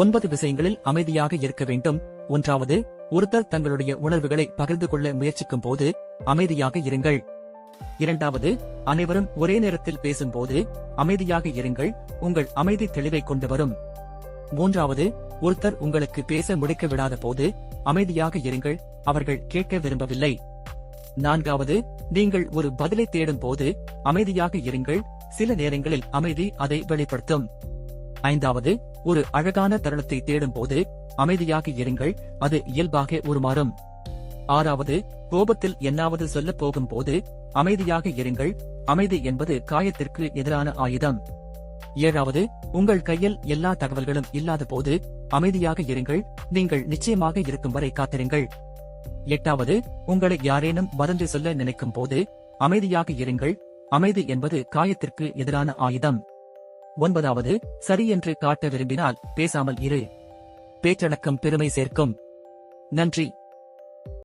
ஒன்பது விஷயங்களில் அமைதியாக இருக்க வேண்டும். ஒன்றாவது ஒருத்தர் தங்களுடைய உணர்வுகளை பகிர்ந்து கொள்ள முயற்சிக்கும் போது அமைதியாக இருங்கள். இரண்டாவது அனைவரும் ஒரே நேரத்தில் பேசும்போது அமைதியாக இருங்கள். உங்கள் அமைதி தெளிவை கொண்டு வரும். மூன்றாவது ஒருத்தர் உங்களுக்கு பேச முடிக்க விடாத போது அமைதியாக இருங்கள். அவர்கள் கேட்க விரும்பவில்லை. நான்காவது நீங்கள் ஒரு பதிலை தேடும் போது அமைதியாக இருங்கள். சில நேரங்களில் அமைதி அதை வெளிப்படுத்தும். ஐந்தாவது ஒரு அழகான தருணத்தை தேடும் போது அமைதியாக இருங்கள் அது இயல்பாக உருமாறும். ஆறாவது கோபத்தில் என்னாவது சொல்லப் போகும் போது அமைதியாக இருங்கள் அமைதி என்பது காயத்திற்கு எதிரான ஆயுதம். ஏழாவது உங்கள் கையில் எல்லா தகவல்களும் இல்லாத போது அமைதியாக இருங்கள் நீங்கள் நிச்சயமாக இருக்கும் வரை காத்திருங்கள். எட்டாவது உங்களை யாரேனும் வதந்தி சொல்ல நினைக்கும் போது அமைதியாக இருங்கள் அமைதி என்பது காயத்திற்கு எதிரான ஆயுதம். ஒன்பதாவது சரி என்று காட்ட விரும்பினால் பேசாமல் இரு. பேச்சடக்கம் பெருமை சேர்க்கும். நன்றி.